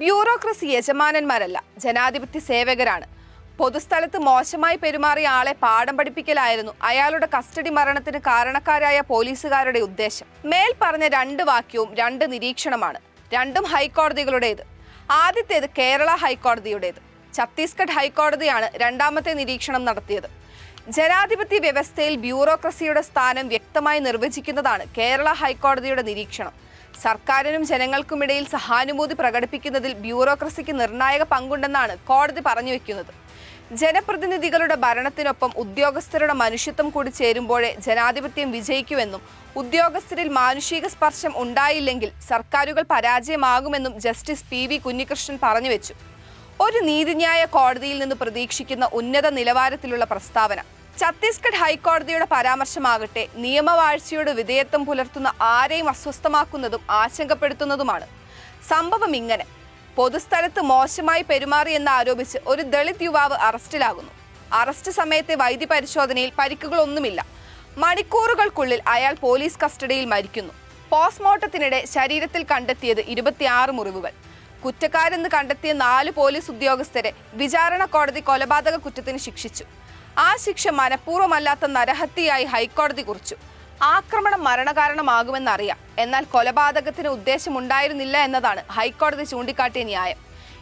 Bureaucracy യജമാനന്മാരല്ല ജനാധിപത്യ സേവകരാണ്. പൊതുസ്ഥലത്ത് മോശമായി പെരുമാറിയ ആളെ പാഠം പഠിപ്പിക്കലായിരുന്നു അയാളുടെ കസ്റ്റഡി മരണത്തിന് കാരണക്കാരായ പോലീസുകാരുടെ ഉദ്ദേശം. മേൽ പറഞ്ഞ രണ്ട് വാക്യവും രണ്ട് നിരീക്ഷണമാണ് രണ്ടും ഹൈക്കോടതികളുടേത്. ആദ്യത്തേത് കേരള ഹൈക്കോടതിയുടേത്. ഛത്തീസ്ഗഡ് ഹൈക്കോടതിയാണ് രണ്ടാമത്തെ നിരീക്ഷണം നടത്തിയത്. ജനാധിപത്യ വ്യവസ്ഥയിൽ ബ്യൂറോക്രസിയുടെ സ്ഥാനം വ്യക്തമായി നിർവചിക്കുന്നതാണ് കേരള ഹൈക്കോടതിയുടെ നിരീക്ഷണം. സർക്കാരിനും ജനങ്ങൾക്കുമിടയിൽ സഹാനുഭൂതി പ്രകടിപ്പിക്കുന്നതിൽ ബ്യൂറോക്രസിക്ക് നിർണായക പങ്കുണ്ടെന്നാണ് കോടതി പറഞ്ഞു വെക്കുന്നത്. ജനപ്രതിനിധികളുടെ ഭരണത്തിനൊപ്പം ഉദ്യോഗസ്ഥരുടെ മനുഷ്യത്വം കൂടി ചേരുമ്പോഴേ ജനാധിപത്യം വിജയിക്കുമെന്നും ഉദ്യോഗസ്ഥരിൽ മാനുഷിക സ്പർശം ഉണ്ടായില്ലെങ്കിൽ സർക്കാരുകൾ പരാജയമാകുമെന്നും ജസ്റ്റിസ് പി വി കുഞ്ഞികൃഷ്ണൻ പറഞ്ഞു വെച്ചു. ഒരു നീതിന്യായ കോടതിയിൽ നിന്ന് പ്രതീക്ഷിക്കുന്ന ഉന്നത നിലവാരത്തിലുള്ള പ്രസ്താവന. ഛത്തീസ്ഗഡ് ഹൈക്കോടതിയുടെ പരാമർശമാകട്ടെ നിയമവാഴ്ചയുടെ വിധേയത്വം പുലർത്തുന്ന ആരെയും അസ്വസ്ഥമാക്കുന്നതും ആശങ്കപ്പെടുത്തുന്നതുമാണ്. സംഭവം ഇങ്ങനെ. പൊതുസ്ഥലത്ത് മോശമായി പെരുമാറി എന്ന് ആരോപിച്ച് ഒരു ദളിത് യുവാവ് അറസ്റ്റിലാകുന്നു. അറസ്റ്റ് സമയത്തെ വൈദ്യ പരിശോധനയിൽ പരിക്കുകളൊന്നുമില്ല. മണിക്കൂറുകൾക്കുള്ളിൽ അയാൾ പോലീസ് കസ്റ്റഡിയിൽ മരിക്കുന്നു. പോസ്റ്റ്മോർട്ടത്തിനിടെ ശരീരത്തിൽ കണ്ടെത്തിയത് ഇരുപത്തിയാറ് മുറിവുകൾ. കുറ്റക്കാരെന്ന് കണ്ടെത്തിയ നാല് പോലീസ് ഉദ്യോഗസ്ഥരെ വിചാരണ കോടതി കൊലപാതക കുറ്റത്തിന് ശിക്ഷിച്ചു. ആ ശിക്ഷ മനഃപൂർവമല്ലാത്ത നരഹത്യയായി ഹൈക്കോടതി കുറിച്ചു. ആക്രമണം മരണകാരണമാകുമെന്നറിയാം. എന്നാൽ കൊലപാതകത്തിന് ഉദ്ദേശമുണ്ടായിരുന്നില്ല എന്നതാണ് ഹൈക്കോടതി ചൂണ്ടിക്കാട്ടിയ ന്യായം.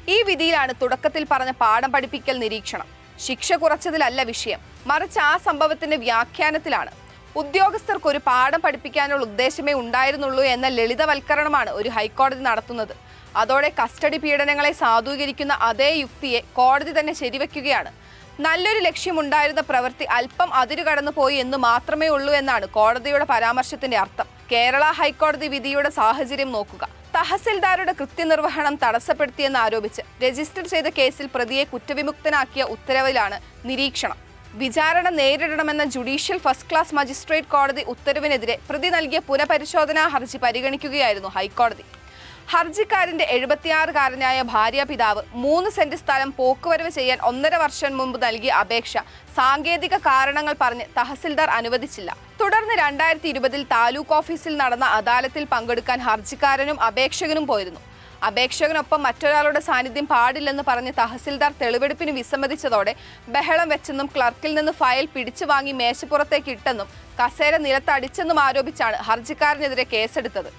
ഈ വിധിയിലാണ് തുടക്കത്തിൽ പറഞ്ഞ പാഠം പഠിപ്പിക്കൽ നിരീക്ഷണം. ശിക്ഷ കുറച്ചതിലല്ല വിഷയം. മറിച്ച് ആ സംഭവത്തിന്റെ വ്യാഖ്യാനത്തിലാണ്. ഉദ്യോഗസ്ഥർക്ക് ഒരു പാഠം പഠിപ്പിക്കാനുള്ള ഉദ്ദേശമേ ഉണ്ടായിരുന്നുള്ളൂ എന്ന ലളിതവൽക്കരണമാണ് ഒരു ഹൈക്കോടതി നടത്തുന്നത്. അതോടെ കസ്റ്റഡി പീഡനങ്ങളെ സാധൂകരിക്കുന്ന അതേ യുക്തിയെ കോടതി തന്നെ ശരിവെക്കുകയാണ്. നല്ലൊരു ലക്ഷ്യമുണ്ടായിരുന്ന പ്രവൃത്തി അല്പം അതിരുകടന്നു പോയി എന്ന് മാത്രമേ ഉള്ളൂ എന്നാണ് കോടതിയുടെ പരാമർശത്തിന്റെ അർത്ഥം. കേരള ഹൈക്കോടതി വിധിയുടെ സാഹചര്യം നോക്കുക. തഹസിൽദാരുടെ കൃത്യനിർവഹണം തടസ്സപ്പെടുത്തിയെന്ന് ആരോപിച്ച് രജിസ്റ്റർ ചെയ്ത കേസിൽ പ്രതിയെ കുറ്റവിമുക്തനാക്കിയ ഉത്തരവിലാണ് നിരീക്ഷണം. വിചാരണ നേരിടണമെന്ന ജുഡീഷ്യൽ ഫസ്റ്റ് ക്ലാസ് മജിസ്ട്രേറ്റ് കോടതി ഉത്തരവിനെതിരെ പ്രതി നൽകിയ പുനഃപരിശോധനാ ഹർജി പരിഗണിക്കുകയായിരുന്നു ഹൈക്കോടതി. ഹർജിക്കാരന്റെ എഴുപത്തിയാറുകാരനായ ഭാര്യ പിതാവ് മൂന്ന് സെന്റ് സ്ഥലം പോക്കുവരവ് ചെയ്യാൻ ഒന്നര വർഷം മുമ്പ് നൽകിയ അപേക്ഷ സാങ്കേതിക കാരണങ്ങൾ പറഞ്ഞ് തഹസിൽദാർ അനുവദിച്ചില്ല. തുടർന്ന് രണ്ടായിരത്തി ഇരുപതിൽ താലൂക്ക് ഓഫീസിൽ നടന്ന അദാലത്തിൽ പങ്കെടുക്കാൻ ഹർജിക്കാരനും അപേക്ഷകനും പോയിരുന്നു. അപേക്ഷകനൊപ്പം മറ്റൊരാളുടെ സാന്നിധ്യം പാടില്ലെന്ന് പറഞ്ഞ് തഹസിൽദാർ തെളിവെടുപ്പിന് വിസമ്മതിച്ചതോടെ ബഹളം വെച്ചെന്നും ക്ലർക്കിൽ നിന്ന് ഫയൽ പിടിച്ചു വാങ്ങി മേശപ്പുറത്തേക്ക് ഇട്ടെന്നും കസേര നിലത്തടിച്ചെന്നും ആരോപിച്ചാണ് ഹർജിക്കാരനെതിരെ കേസെടുത്തത്.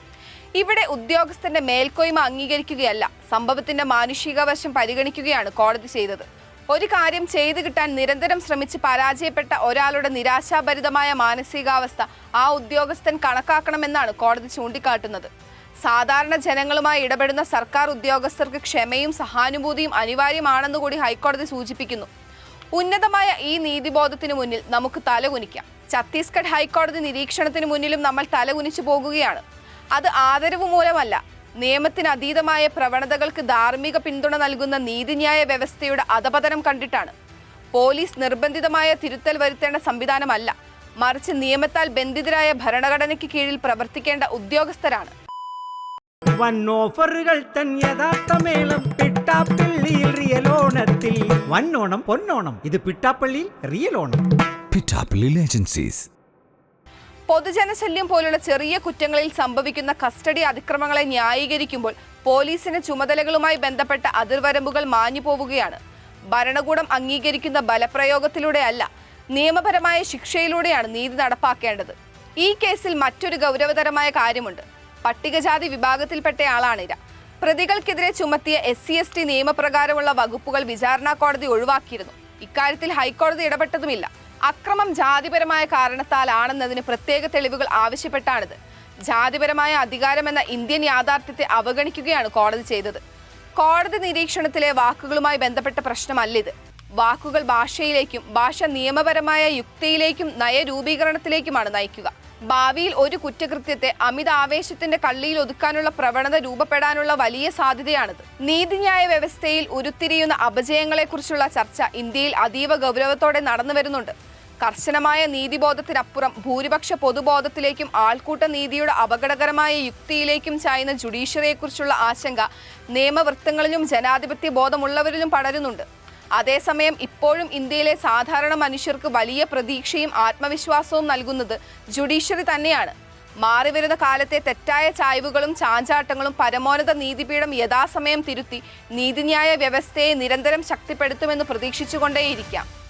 ഇവിടെ ഉദ്യോഗസ്ഥന്റെ മേൽക്കോയ്മ അംഗീകരിക്കുകയല്ല. സംഭവത്തിന്റെ മാനുഷിക വശം പരിഗണിക്കുകയാണ് കോടതി ചെയ്തത്. ഒരു കാര്യം ചെയ്തു കിട്ടാൻ നിരന്തരം ശ്രമിച്ച് പരാജയപ്പെട്ട ഒരാളുടെ നിരാശാഭരിതമായ മാനസികാവസ്ഥ ആ ഉദ്യോഗസ്ഥൻ കണക്കാക്കണമെന്നാണ് കോടതി ചൂണ്ടിക്കാട്ടുന്നത്. സാധാരണ ജനങ്ങളുമായി ഇടപെടുന്ന സർക്കാർ ഉദ്യോഗസ്ഥർക്ക് ക്ഷമയും സഹാനുഭൂതിയും അനിവാര്യമാണെന്ന് കൂടി ഹൈക്കോടതി സൂചിപ്പിക്കുന്നു. ഉന്നതമായ ഈ നീതിബോധത്തിന് മുന്നിൽ നമുക്ക് തലകുനിക്കാം. ഛത്തീസ്ഗഡ് ഹൈക്കോടതി നിരീക്ഷണത്തിന് മുന്നിലും നമ്മൾ തലകുനിച്ചു പോകുകയാണ്. അത് ആദരവ് മൂലമല്ല. നിയമത്തിന് അതീതമായ പ്രവണതകൾക്ക് ധാർമ്മിക പിന്തുണ നൽകുന്ന നീതിന്യായ വ്യവസ്ഥയുടെ അധപതനം കണ്ടിട്ടാണ്. പോലീസ് നിർബന്ധിതമായ തിരുത്തൽ വരുത്തേണ്ട സംവിധാനമല്ല. മറിച്ച് നിയമത്താൽ ബന്ധിതരായ ഭരണഘടനയ്ക്ക് കീഴിൽ പ്രവർത്തിക്കേണ്ട ഉദ്യോഗസ്ഥരാണ്. വൻ ഓഫറുകൾ തൻ യഥാർത്ഥ മേളം പിട്ടാപ്പള്ളിയിൽ റിയൽ ഓണത്തിൽ. ഓണം പൊന്നോണം. ഇത് പിട്ടാപ്പള്ളിയിൽ റിയൽ ഓണം. പിട്ടാപ്പള്ളി Agencies. പൊതുജനശല്യം പോലുള്ള ചെറിയ കുറ്റങ്ങളിൽ സംഭവിക്കുന്ന കസ്റ്റഡി അതിക്രമങ്ങളെ ന്യായീകരിക്കുമ്പോൾ പോലീസിന് ചുമതലകളുമായി ബന്ധപ്പെട്ട അതിർവരമ്പുകൾ മാഞ്ഞു പോവുകയാണ്. ഭരണകൂടം അംഗീകരിക്കുന്ന ബലപ്രയോഗത്തിലൂടെയല്ല നിയമപരമായ ശിക്ഷയിലൂടെയാണ് നീതി നടപ്പാക്കേണ്ടത്. ഈ കേസിൽ മറ്റൊരു ഗൗരവതരമായ കാര്യമുണ്ട്. പട്ടികജാതി വിഭാഗത്തിൽപ്പെട്ടയാളാണിര. പ്രതികൾക്കെതിരെ ചുമത്തിയ എസ് സി എസ് ടി നിയമപ്രകാരമുള്ള വകുപ്പുകൾ വിചാരണ കോടതി ഒഴിവാക്കിയിരുന്നു. ഇക്കാര്യത്തിൽ ഹൈക്കോടതി ഇടപെട്ടതുമില്ല. അക്രമം ജാതിപരമായ കാരണത്താലാണെന്നതിന് പ്രത്യേക തെളിവുകൾ ആവശ്യപ്പെട്ടാണിത്. ജാതിപരമായ അധികാരമെന്ന ഇന്ത്യൻ യാഥാർത്ഥ്യത്തെ അവഗണിക്കുകയാണ് കോടതി ചെയ്തത്. കോടതി നിരീക്ഷണത്തിലെ വാക്കുകളുമായി ബന്ധപ്പെട്ട പ്രശ്നമല്ല ഇത് വാക്കുകൾ ഭാഷയിലേക്കും ഭാഷ നിയമപരമായ യുക്തിയിലേക്കും നയരൂപീകരണത്തിലേക്കുമാണ് നയിക്കുക. ഭാവിയിൽ ഒരു കുറ്റകൃത്യത്തെ അമിത ആവേശത്തിന്റെ കള്ളിയിൽ ഒതുക്കാനുള്ള പ്രവണത രൂപപ്പെടാനുള്ള വലിയ സാധ്യതയാണിത്. നീതിന്യായ വ്യവസ്ഥയിൽ ഉരുത്തിരിയുന്ന അപജയങ്ങളെക്കുറിച്ചുള്ള ചർച്ച ഇന്ത്യയിൽ അതീവ ഗൗരവത്തോടെ നടന്നു വരുന്നുണ്ട് കർശനമായ നീതിബോധത്തിനപ്പുറം ഭൂരിപക്ഷ പൊതുബോധത്തിലേക്കും ആൾക്കൂട്ട നീതിയുടെ അപകടകരമായ യുക്തിയിലേക്കും ചായുന്ന ജുഡീഷ്യറിയെക്കുറിച്ചുള്ള ആശങ്ക നിയമവൃത്തങ്ങളിലും ജനാധിപത്യ ബോധമുള്ളവരിലും പടരുന്നുണ്ട്. അതേസമയം ഇപ്പോഴും ഇന്ത്യയിലെ സാധാരണ മനുഷ്യർക്ക് വലിയ പ്രതീക്ഷയും ആത്മവിശ്വാസവും നൽകുന്നത് ജുഡീഷ്യറി തന്നെയാണ്. മാറിവരുന്ന കാലത്തെ തെറ്റായ ചായ്വുകളും ചാഞ്ചാട്ടങ്ങളും പരമോന്നത നീതിപീഠം യഥാസമയം തിരുത്തി നീതിന്യായ വ്യവസ്ഥയെ നിരന്തരം ശക്തിപ്പെടുത്തുമെന്ന് പ്രതീക്ഷിച്ചുകൊണ്ടേയിരിക്കാം.